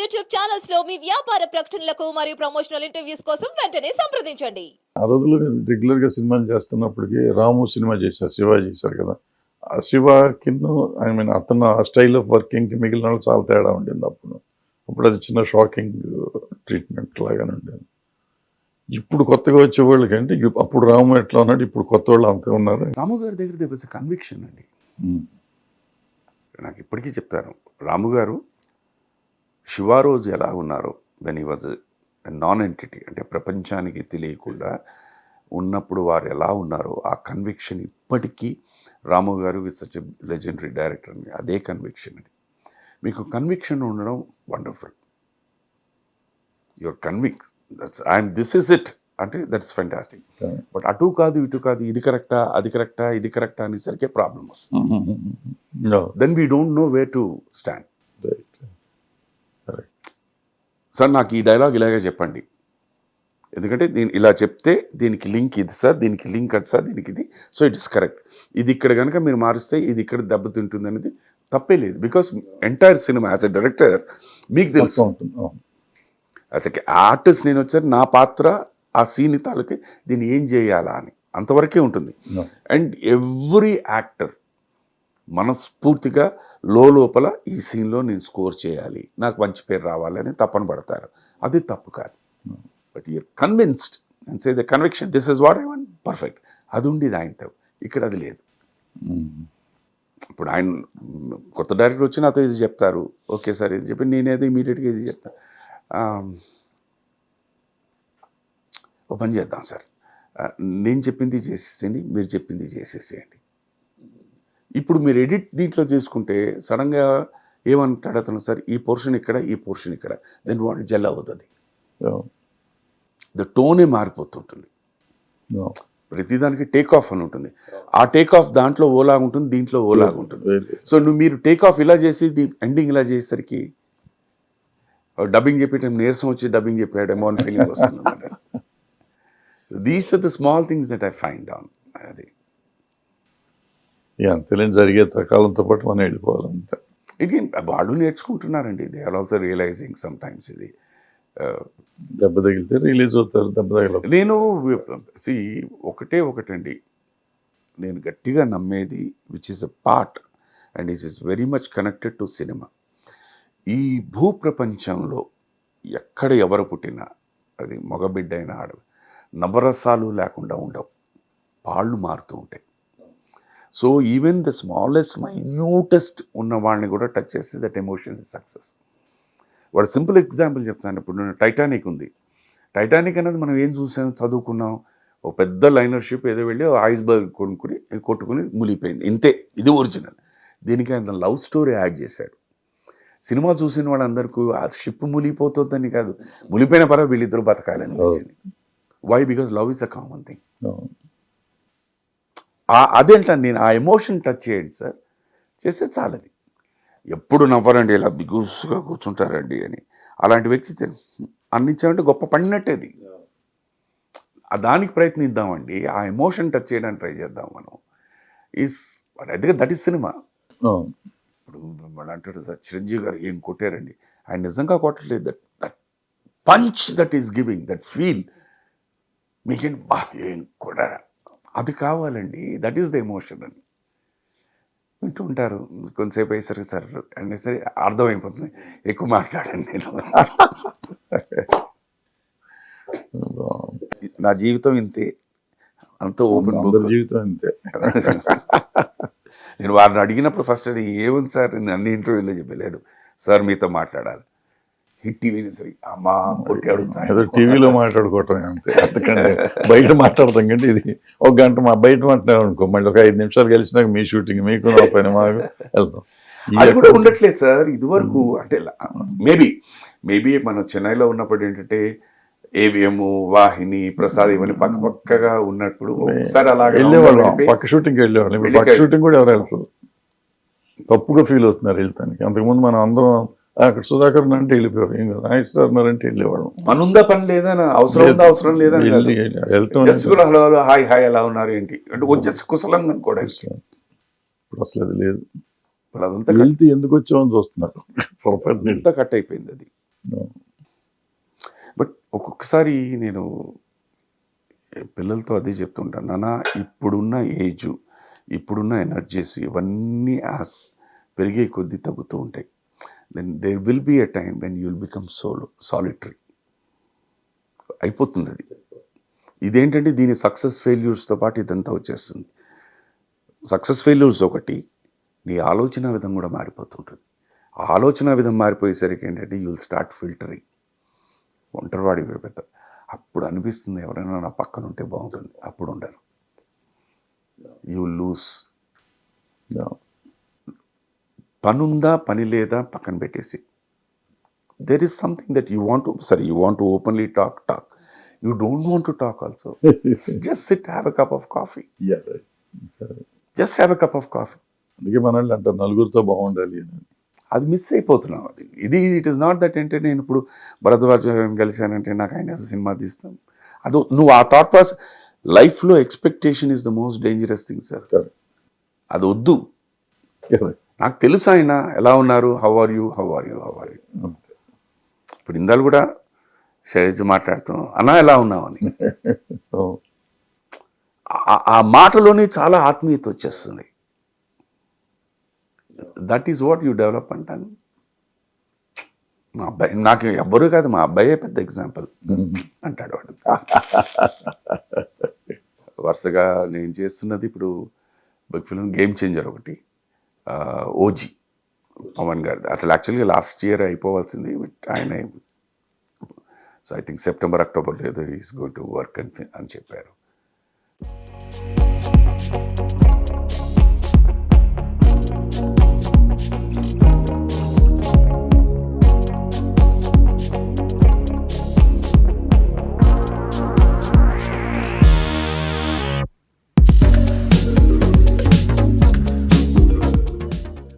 YouTube ఛానల్స్లో మీ వ్యాపార ప్రకటనలకు మరియు ప్రమోషనల్ ఇంటర్వ్యూస్ కోసం వెంటనే సంప్రదించండి. ఆ రోజుల్లో నేను రెగ్యులర్గా సినిమాలు చేస్తున్నప్పటికీ రాము సినిమా చేశారు శివ చేశారు కదా. ఆ శివ కింద ఐ మీన్ అతను ఆ స్టైల్ ఆఫ్ వర్కింగ్కి మిగిలిన వాళ్ళు చాలా తేడా ఉండింది అప్పుడు. అప్పుడు అది చిన్న షాకింగ్ ట్రీట్మెంట్ లాగానే ఉండేది. ఇప్పుడు కొత్తగా వచ్చే వాళ్ళకి అంటే అప్పుడు రాము ఎట్లా ఉన్నాడు ఇప్పుడు కొత్త వాళ్ళు అంతే ఉన్నారు. రాము గారి దగ్గర కన్విక్షన్ అండి. నాకు ఇప్పటికీ చెప్తాను. రాము గారు శివ రోజు ఎలా ఉన్నారో? దెన్ ఈ వాజ్ నాన్ ఎంటిటీ అంటే ప్రపంచానికి తెలియకుండా ఉన్నప్పుడు వారు ఎలా ఉన్నారో ఆ కన్విక్షన్ ఇప్పటికీ రాము గారు విత్ సచ్ లెజెండరీ డైరెక్టర్ అని అదే కన్విక్షన్ అది. మీకు కన్విక్షన్ ఉండడం wonderful your convict that's I'm this is it అంటే దట్స్ ఫెంటాస్టిక్ బట్ అటు కాదు ఇటు కాదు ఇది కరెక్టా అది కరెక్టా ఇది కరెక్టా అనేసరికి ప్రాబ్లమ్ వస్తుంది. Then we don't know way to stand sir నాకు ఈ డైలాగ్ ఇలాగే చెప్పండి. ఎందుకంటే దీని ఇలా చెప్తే దీనికి లింక్ ఇది సార్ దీనికి లింక్ అది సార్ దీనికి ఇది. So it is correct. ఇది ఇక్కడ కనుక మీరు మారిస్తే ఇది ఇక్కడ దెబ్బతింటుంది అనేది తప్పే లేదు. Because entire cinema as a director మీకు తెలుసు. యాజ్ ఎ ఆర్టిస్ట్ నేను వచ్చారు నా పాత్ర ఆ సీన్ తాలూకే దీన్ని ఏం చేయాలా అని అంతవరకే ఉంటుంది. అండ్ ఎవ్రీ యాక్టర్ మనస్ఫూర్తిగా లోపల ఈ సీన్లో నేను స్కోర్ చేయాలి. నాకు మంచి పేరు రావాలని తప్పన పడతారు. అది తప్పు కాదు. But you're convinced and say the conviction this is what I want perfect. అది ఉండేది ఆయనతో. ఇక్కడ అది లేదు. ఇప్పుడు ఆయన కొత్త డైరెక్టర్ వచ్చి నాతో ఇది చెప్తారు. ఓకే సార్ ఇది చెప్పి నేనేదో ఇమీడియట్గా ఇది చెప్తాను ఓ పని చేద్దాం సార్. నేను చెప్పింది చేసేసేయండి మీరు చెప్పింది చేసేసేయండి. ఇప్పుడు మీరు ఎడిట్ దీంట్లో చేసుకుంటే సడన్గా ఏమంటాడు అతను? సార్ ఈ పోర్షన్ ఇక్కడ ఈ పోర్షన్ ఇక్కడ. దెన్ వాట్ జెల్ అవుతుంది. ద టోనే మారిపోతుంటుంది. ప్రతిదానికి టేక్ ఆఫ్ అని ఉంటుంది. ఆ టేక్ ఆఫ్ దాంట్లో ఓలాగా ఉంటుంది దీంట్లో ఓలాగా ఉంటుంది. సో నువ్వు మీరు టేక్ ఆఫ్ ఇలా చేసి ఎండింగ్ ఇలా చేసేసరికి డబ్బింగ్ చెప్పేటం నీరసం వచ్చి డబ్బింగ్ చెప్పాడేమో అని ఫీలింగ్ వస్తుంది so these are the small things that I find on అది. తెలియని జరిగే కాలంతో పాటు మనం వెళ్ళిపోవాలి అంతే. ఇది వాళ్ళు నేర్చుకుంటున్నారండి. They are also realising sometimes ఇది దెబ్బ తగిలితే రిలీజ్ అవుతారు దెబ్బ తగల నేను సి ఒకటే ఒకటండి. నేను గట్టిగా నమ్మేది which is a part and it is very much connected to cinema ఈ భూప్రపంచంలో ఎక్కడ ఎవరు పుట్టినా అది మగబిడ్డ అయినా ఆడ నవరసాలు లేకుండా ఉండవు. పాళ్ళు మారుతూ ఉంటాయి. So even the smallest minutest ఉన్న వాళ్ళని కూడా టచ్ చేస్తే దట్ ఎమోషన్ ఇస్ సక్సెస్ వాడు సింపుల్ ఎగ్జాంపుల్ చెప్తాను. ఇప్పుడు టైటానిక్ ఉంది. టైటానిక్ అనేది మనం ఏం చూసాం? చదువుకున్నాం. ఒక పెద్ద లైనర్ షిప్ ఏదో వెళ్ళి ఐస్బర్గ్ కొనుక్కుని కొట్టుకుని మునిగిపోయింది. ఇంతే. ఇది ఒరిజినల్ దీనికి ఆయన లవ్ స్టోరీ యాడ్ చేశాడు. సినిమా చూసిన వాళ్ళందరికీ ఆ షిప్ మునిగిపోతుందని కాదు. మునిగిపోయిన పర్వ వీళ్ళిద్దరు బతకాలని why because love is a common thing అదేంటండి నేను ఆ ఎమోషన్ టచ్ చేయండి సార్. చేస్తే చాలది. ఎప్పుడు నవ్వరండి ఇలా బిగుసుగా కూర్చుంటారండి అని. అలాంటి వ్యక్తి అందించాలంటే గొప్ప పడినట్టేది ఆ దానికి ప్రయత్నిద్దామండి. ఆ ఎమోషన్ టచ్ చేయడానికి ట్రై చేద్దాం మనం. ఈస్ అయితే దట్ ఈస్ సినిమా. ఇప్పుడు వాళ్ళు అంటాడు సార్ చిరంజీవి గారు ఏం కొట్టారండి? ఆయన నిజంగా కొట్టలేదు that that punch that is giving that feel మీకేం బా ఏం కొట్టారా? అది కావాలండి. దట్ ఈస్ ద ఎమోషన్ అని. వింటూ ఉంటారు. కొంతసేపు అయ్యేసరికి సార్ అనేసరి అర్థమైపోతుంది. ఎక్కువ మాట్లాడండి నేను. నా జీవితం ఇంతే. అంత ఓపెన్ బుక్ జీవితం అంతే నేను వారిని అడిగినప్పుడు ఫస్ట్ అది ఏముంది సార్? నేను అన్ని ఇంటర్వ్యూలో చెప్పలేదు. సార్ మీతో మాట్లాడాలి. హిట్ టీవీని సరి అమ్మా కొట్టి ఏదో అడుగుతాను టీవీలో మాట్లాడుకోవటం అంతే. అంతకంటే బయట మాట్లాడతాం కంటే ఇది ఒక గంట మా బయట మాట్లాడాం అనుకో మళ్ళీ ఒక ఐదు నిమిషాలు కలిసినాక మీ షూటింగ్ మీకు నా పైన మాకు వెళ్తాం. అది కూడా ఉండట్లేదు సార్ ఇదివరకు అంటే మేబీ మేబీ మనం చెన్నైలో ఉన్నప్పుడు ఏంటంటే ఏవిఎం వాహిని ప్రసాద్ ఇవన్నీ పక్క పక్కగా ఉన్నప్పుడు ఒకసారి అలాగే వెళ్ళేవాళ్ళం. పక్క షూటింగ్కి వెళ్ళేవాళ్ళం. ఇప్పుడు పక్క షూటింగ్ కూడా ఎవరు వెళ్తారు తప్పుగా ఫీల్ అవుతున్నారు వెళ్తానికి. అంతకుముందు మనం అందరం "ఆ, అక్కడ సుధాకర్ అంటే వెళ్ళిపోయారు. ఇంకా నాగేశ్వర ఉన్నారంటే వెళ్ళేవాళ్ళం. పని ఉందా పని లేదా. అవసరం ఉందా అవసరం లేదా జస్ట్ కూడా హలో హలో హాయ్ హాయ్ ఎలా ఉన్నారు ఏంటి? అంటే జస్ట్ కుశలం. అనుకోవడానికి ఇప్పుడు అసలు అది లేదు. ఇప్పుడు అదంతా వెళ్తే ఎందుకు వచ్చామని చూస్తున్నారు. పొరపాటు అంతా కట్ అయిపోయింది అది. బట్ ఒక్కొక్కసారి నేను పిల్లలతో అదే చెప్తుంటాను నాన్న ఇప్పుడున్న ఏజ్ ఇప్పుడున్న ఎనర్జీస్ ఇవన్నీ యాస్ పెరిగే కొద్దీ తగ్గుతూ ఉంటాయి. Then there will be a time when you'll become solo solitary అయిపోతుంది అది. ఇదేంటంటే దీని సక్సెస్ ఫెయిల్యూర్స్తో పాటు ఇదంతా వచ్చేస్తుంది. సక్సెస్ ఫెయిల్యూర్స్ ఒకటి నీ ఆలోచన విధం కూడా మారిపోతుంటుంది. ఆలోచన విధం మారిపోయేసరికి ఏంటంటే యూ విల్ స్టార్ట్ ఫిల్టరింగ్ ఒంటరివాడి పెద్ద. అప్పుడు అనిపిస్తుంది ఎవరైనా నా పక్కన ఉంటే బాగుంటుంది. అప్పుడు ఉండరు. యూ లూస్ పని ఉందా పని లేదా పక్కన పెట్టేసి. There is something that you want సరే you want openly talk talk you don't want to talk also just sit have a cup of coffee just have a cup of coffee అందుకే మన అంటారు నలుగురితో బాగుండాలి అని. అది మిస్ అయిపోతున్నాం అది. ఇది ఇట్ ఈస్ నాట్ దట్ అంటే నేను ఇప్పుడు భరద్వాజ గారిని కలిశానంటే నాకు ఆయన సినిమా తీస్తాం. అది నువ్వు ఆ థాట్ ప్రాసెస్ లైఫ్లో expectation is the most dangerous thing sir. అది వద్దు. నాకు తెలుసు ఆయన ఎలా ఉన్నారు? How are you how are you how are you. ఇప్పుడు ఇందాలు కూడా శైలజ మాట్లాడుతాం అన్నా ఎలా. ఆ- ఆ మాటలోనే చాలా ఆత్మీయత వచ్చేస్తుంది. That is what you develop అంటాను. మా అబ్బాయి నాకు ఎవ్వరూ కాదు మా అబ్బాయే పెద్ద ఎగ్జాంపుల్ అంటాడు వాడు. వరుసగా నేను చేస్తున్నది ఇప్పుడు బిగ్ ఫిల్మ్ గేమ్ చేంజర్ ఒకటి. ఓజీ పవన్ గారిది అసలు యాక్చువల్గా లాస్ట్ ఇయర్ అయిపోవాల్సింది బట్ ఆయన so I think September October ఏదో ఈస్ గోయింగ్ టు వర్క్ అని అని చెప్పారు.